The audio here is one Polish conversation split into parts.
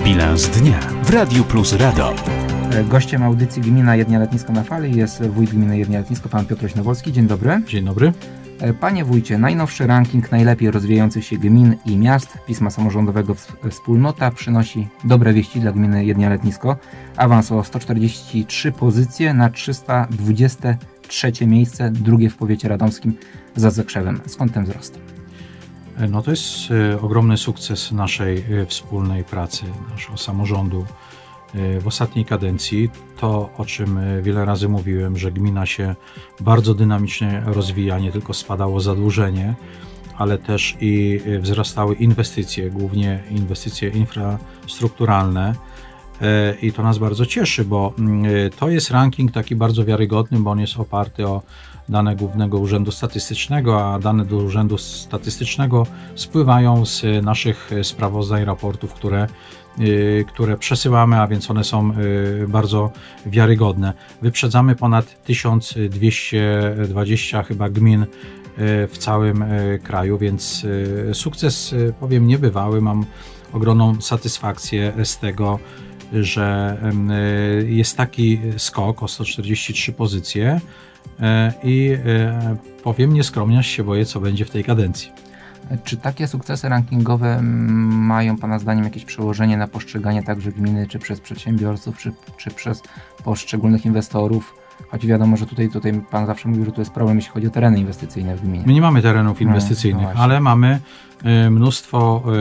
Bilans dnia w Radiu Plus Radom. Gościem audycji Gmina Jednia Letnisko na Fali jest wójt Gminy Jednia Letnisko, pan Piotr Nowolski. Dzień dobry. Dzień dobry. Panie wójcie, najnowszy ranking najlepiej rozwijających się gmin i miast Pisma Samorządowego Wspólnota przynosi dobre wieści dla gminy Jednia Letnisko. Awans o 143 pozycje na 323 miejsce, drugie w powiecie radomskim za Zakrzewem. Skąd ten wzrost? No to jest e, ogromny sukces naszej e, wspólnej pracy, naszego samorządu e, w ostatniej kadencji. To, o czym wiele razy mówiłem, że gmina się bardzo dynamicznie rozwija, nie tylko spadało zadłużenie, ale też i wzrastały inwestycje, głównie inwestycje infrastrukturalne. I to nas bardzo cieszy, bo mm, to jest ranking taki bardzo wiarygodny, bo on jest oparty o dane Głównego Urzędu Statystycznego, a dane do Urzędu Statystycznego spływają z naszych sprawozdań, raportów, które, y, które przesyłamy, a więc one są y, bardzo wiarygodne. Wyprzedzamy ponad 1220 chyba gmin y, w całym kraju, więc sukces, powiem, niebywały. Mam ogromną satysfakcję z tego, że y, jest taki skok o 143 pozycje e, i e, powiem nieskromnie, aż się boję, co będzie w tej kadencji. Czy takie sukcesy rankingowe mają Pana zdaniem jakieś przełożenie na postrzeganie także gminy, czy przez przedsiębiorców, czy, czy przez poszczególnych inwestorów? Choć wiadomo, że tutaj, tutaj Pan zawsze mówił, że to jest problem, jeśli chodzi o tereny inwestycyjne w gminie. My nie mamy terenów No, inwestycyjnych, no właśnie. ale mamy e, mnóstwo e, e,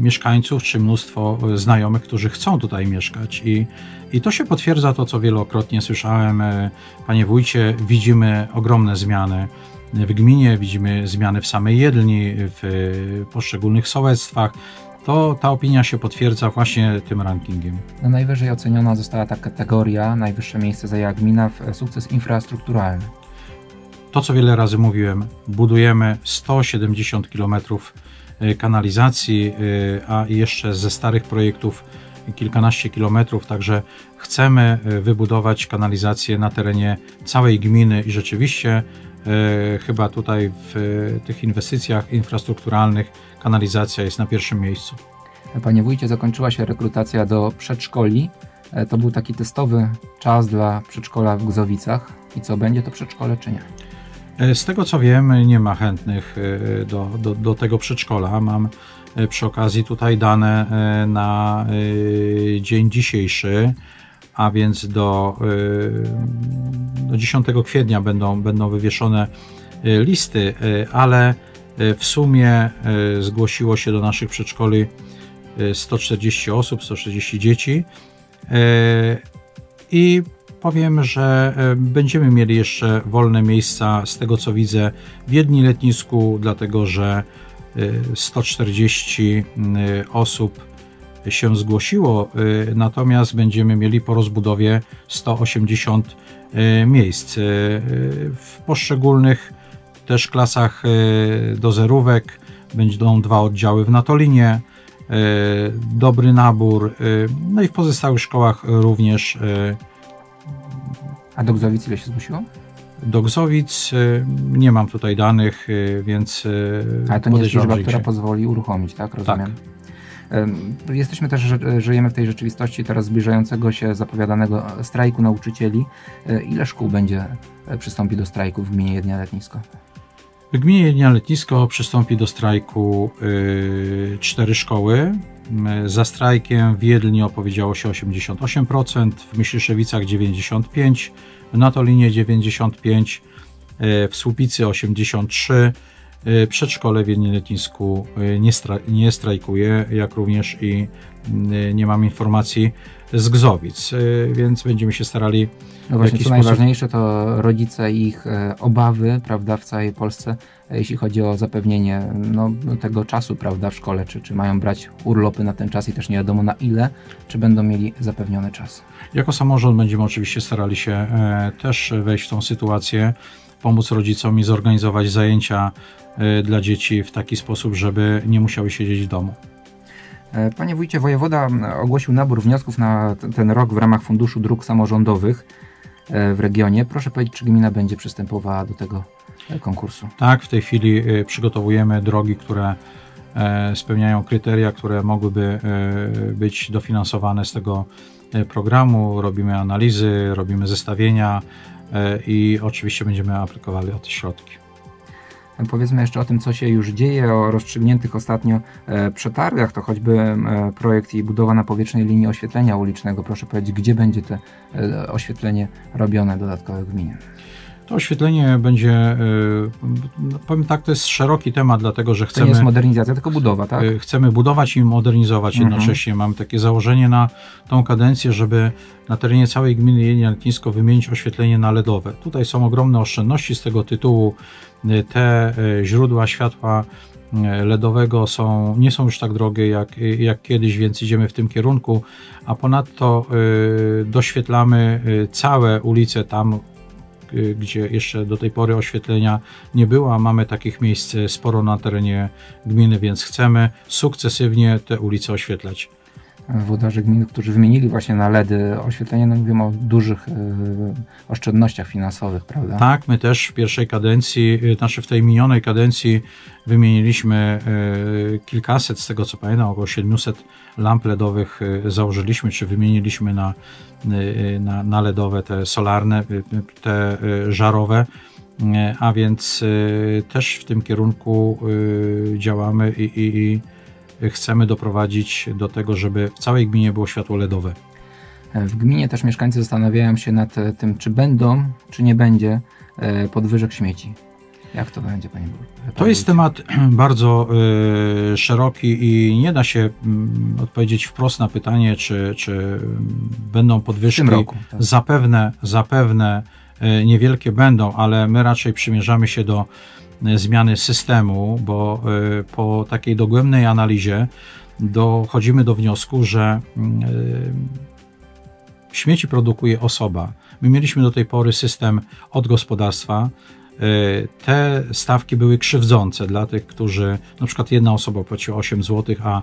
mieszkańców czy mnóstwo znajomych, którzy chcą tutaj mieszkać i, i to się potwierdza to, co wielokrotnie słyszałem. Panie wójcie, widzimy ogromne zmiany w gminie, widzimy zmiany w samej Jedlni, w poszczególnych sołectwach. To ta opinia się potwierdza właśnie tym rankingiem. No najwyżej oceniona została ta kategoria, najwyższe miejsce zajęła gmina w e, sukces infrastrukturalny. to, co wiele razy mówiłem, budujemy 170 km kanalizacji, y, a jeszcze ze starych projektów kilkanaście kilometrów, także chcemy wybudować kanalizację na terenie całej gminy i rzeczywiście chyba tutaj w y, tych inwestycjach infrastrukturalnych kanalizacja jest na pierwszym miejscu. Panie wójcie, zakończyła się rekrutacja do przedszkoli. E, To był taki testowy czas dla przedszkola w Gzowicach. I co, będzie to przedszkole czy nie? E, Z tego co wiem, nie ma chętnych e, do, do, do tego przedszkola. Mam e, przy okazji tutaj dane e, na e, dzień dzisiejszy, a więc do, e, do 10 kwietnia będą, będą wywieszone e, listy, e, ale w sumie zgłosiło się do naszych przedszkoli e, 140 osób, 140 dzieci. I powiem, że będziemy mieli jeszcze wolne miejsca z tego co widzę w Wiedni Letnisku, dlatego że e, 140 m, osób się zgłosiło, e, natomiast będziemy mieli po rozbudowie 180 e, miejsc. E, W poszczególnych też klasach do zerówek będą dwa oddziały w Natolinie, dobry nabór, no i w pozostałych szkołach również A do Gzowic ile się zgłosiło? do Gzowic y, nie mam tutaj danych, y, więc y, Ale to nie jest liczba, która pozwoli uruchomić, tak? Rozumiem. Em, Jesteśmy też, żyjemy w tej rzeczywistości teraz zbliżającego się zapowiadanego strajku nauczycieli. E, Ile szkół będzie e, przystąpi do strajku w gminie Jednia Letnisko? W gminie Jednia Letnisko przystąpi do strajku y, cztery szkoły. Za strajkiem w Jedlni opowiedziało się 88%, w Myśliszewicach 95%, w Natolinie 95%, y, w Słupicy 83%. Y, Przedszkole w Jedni Letnisku y, nie, stra- nie strajkuje, jak również i y, nie mam informacji z Gzowic, więc będziemy się starali No właśnie, co sposób- najważniejsze to rodzice i ich e, obawy, prawda, w całej Polsce, jeśli chodzi o zapewnienie no, tego czasu, prawda, w szkole, czy, czy mają brać urlopy na ten czas i też nie wiadomo na ile, czy będą mieli zapewniony czas. Jako samorząd będziemy oczywiście starali się e, też wejść w tą sytuację, pomóc rodzicom i zorganizować zajęcia e, dla dzieci w taki sposób, żeby nie musiały siedzieć w domu. E, Panie wójcie, wojewoda ogłosił nabór wniosków na ten rok w ramach Funduszu Dróg Samorządowych w regionie. Proszę powiedzieć, czy gmina będzie przystępowała do tego e, konkursu? Tak, w tej chwili e, przygotowujemy drogi, które e, spełniają kryteria, które mogłyby e, być dofinansowane z tego e, programu. Robimy analizy, robimy zestawienia e, i oczywiście będziemy aplikowali o te środki. Powiedzmy jeszcze o tym, co się już dzieje, o rozstrzygniętych ostatnio e, przetargach, to choćby e, projekt i budowa na powietrznej linii oświetlenia ulicznego. Proszę powiedzieć, gdzie będzie to e, oświetlenie robione dodatkowe w gminie? To oświetlenie będzie, e, powiem tak, to jest szeroki temat, dlatego że To nie jest chcemy, modernizacja, tylko budowa, tak? e, chcemy budować i modernizować Mhm. jednocześnie. Mamy takie założenie na tą kadencję, żeby na terenie całej gminy Jelenią-Letnisko wymienić oświetlenie na LEDowe. Tutaj są ogromne oszczędności z tego tytułu. e, Te źródła światła LEDowego są, nie są już tak drogie jak, jak kiedyś, więc idziemy w tym kierunku, a ponadto doświetlamy całe ulice tam, gdzie jeszcze do tej pory oświetlenia nie było, a mamy takich miejsc sporo na terenie gminy, więc chcemy sukcesywnie te ulice oświetlać. Włodarze gmin, którzy wymienili właśnie na LEDy oświetlenie, no mówimy o dużych e, oszczędnościach finansowych, prawda? Tak, my też w pierwszej kadencji, y, znaczy w tej minionej kadencji wymieniliśmy y, kilkaset, z tego co pamiętam, około 700 lamp LEDowych założyliśmy, czy wymieniliśmy na, na, na LEDowe, te solarne, te żarowe. A więc też w tym kierunku działamy i, i, i chcemy doprowadzić do tego, żeby w całej gminie było światło LEDowe. W gminie też mieszkańcy zastanawiają się nad e, tym, czy będą, czy nie będzie e, podwyżek śmieci. Jak to będzie, panie burmistrzu? To jest temat bardzo y, szeroki i nie da się mm, odpowiedzieć wprost na pytanie, czy, czy mm, będą w podwyżki. tym roku. Tak. Zapewne, zapewne y, niewielkie będą, ale my raczej przymierzamy się do y, zmiany systemu, bo y, po takiej dogłębnej analizie dochodzimy do wniosku, że y, śmieci produkuje osoba. My mieliśmy do tej pory system od gospodarstwa. Y, Te stawki były krzywdzące dla tych, którzy na przykład jedna osoba płaciła 8 zł, a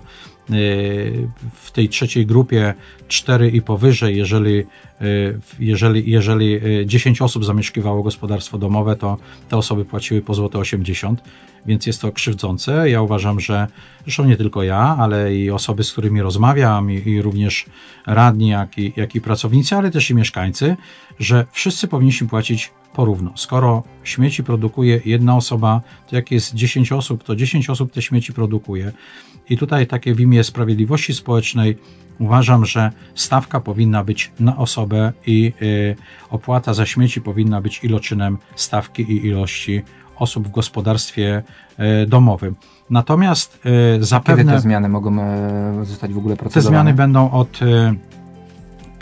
w tej trzeciej grupie 4 i powyżej, jeżeli, y, jeżeli, jeżeli y, 10 osób zamieszkiwało gospodarstwo domowe, to te osoby płaciły po złote 80, więc jest to krzywdzące. Ja uważam, że zresztą nie tylko ja, ale i osoby, z którymi rozmawiam, i, i również radni, jak i, jak i pracownicy, ale też i mieszkańcy, że wszyscy powinniśmy płacić porówno. Skoro śmieci produkuje jedna osoba, to jak jest 10 osób, to 10 osób te śmieci produkuje. I tutaj takie w imię sprawiedliwości społecznej uważam, że stawka powinna być na osobę i y, opłata za śmieci powinna być iloczynem stawki i ilości osób w gospodarstwie y, domowym. Natomiast y, Kiedy zapewne te zmiany mogą e, zostać w ogóle te procedowane? zmiany będą od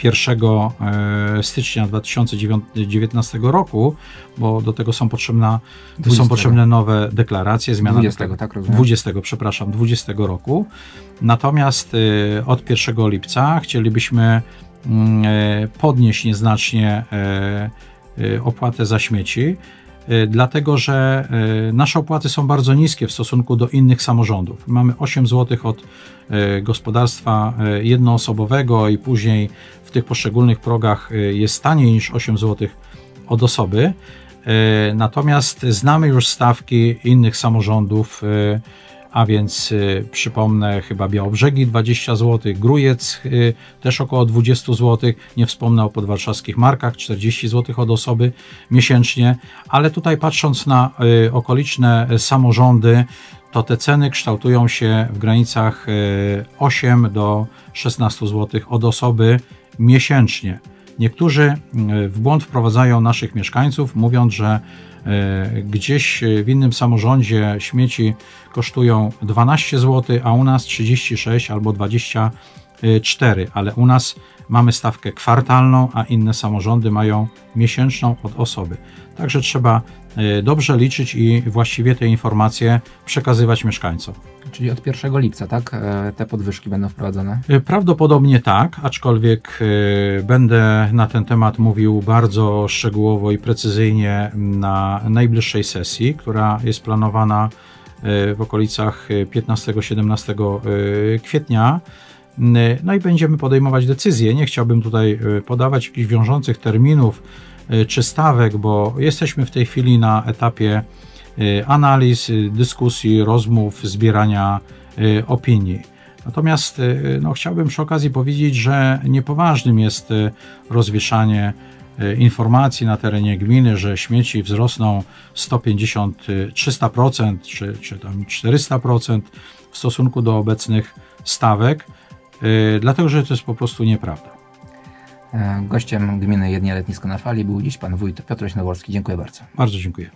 1 e, stycznia 2019 roku, bo do tego są, potrzebna, 20. są potrzebne nowe deklaracje, zmiana 20, dekla- tak rozumiem? 20, przepraszam, 20 roku. Natomiast e, od 1 lipca chcielibyśmy mm, e, podnieść nieznacznie opłatę za śmieci, dlatego że e, nasze opłaty są bardzo niskie w stosunku do innych samorządów. Mamy 8 zł od e, gospodarstwa jednoosobowego i później w tych poszczególnych progach jest taniej niż 8 zł od osoby. Natomiast znamy już stawki innych samorządów, a więc e, przypomnę chyba Białobrzegi 20 zł, Grujec e, też około 20 zł, nie wspomnę o podwarszawskich markach 40 zł od osoby miesięcznie, ale tutaj patrząc na e, okoliczne samorządy, to te ceny kształtują się w granicach e, 8 do 16 zł od osoby miesięcznie. Niektórzy e, w błąd wprowadzają naszych mieszkańców, mówiąc, że e, gdzieś w innym samorządzie śmieci kosztują 12 zł, a u nas 36 albo 24, ale u nas mamy stawkę kwartalną, a inne samorządy mają miesięczną od osoby. Także trzeba e, dobrze liczyć i właściwie te informacje przekazywać mieszkańcom. Czyli od 1 lipca, tak? E, Te podwyżki będą wprowadzone. E, Prawdopodobnie tak, aczkolwiek będę na ten temat mówił bardzo szczegółowo i precyzyjnie na najbliższej sesji, która jest planowana w okolicach e, 15-17 e, kwietnia. N- No i będziemy podejmować decyzje. Nie chciałbym tutaj e, podawać jakichś wiążących terminów e, czy stawek, bo jesteśmy w tej chwili na etapie analiz, dyskusji, rozmów, zbierania opinii. Natomiast no, chciałbym przy okazji powiedzieć, że niepoważnym jest rozwieszanie informacji na terenie gminy, że śmieci wzrosną 150, y, 300% czy, czy tam 400% w stosunku do obecnych stawek, dlatego że to jest po prostu nieprawda. E, Gościem gminy Jednia Letnisko na Fali był dziś pan wójt Piotr Noworski. Dziękuję bardzo. Bardzo dziękuję.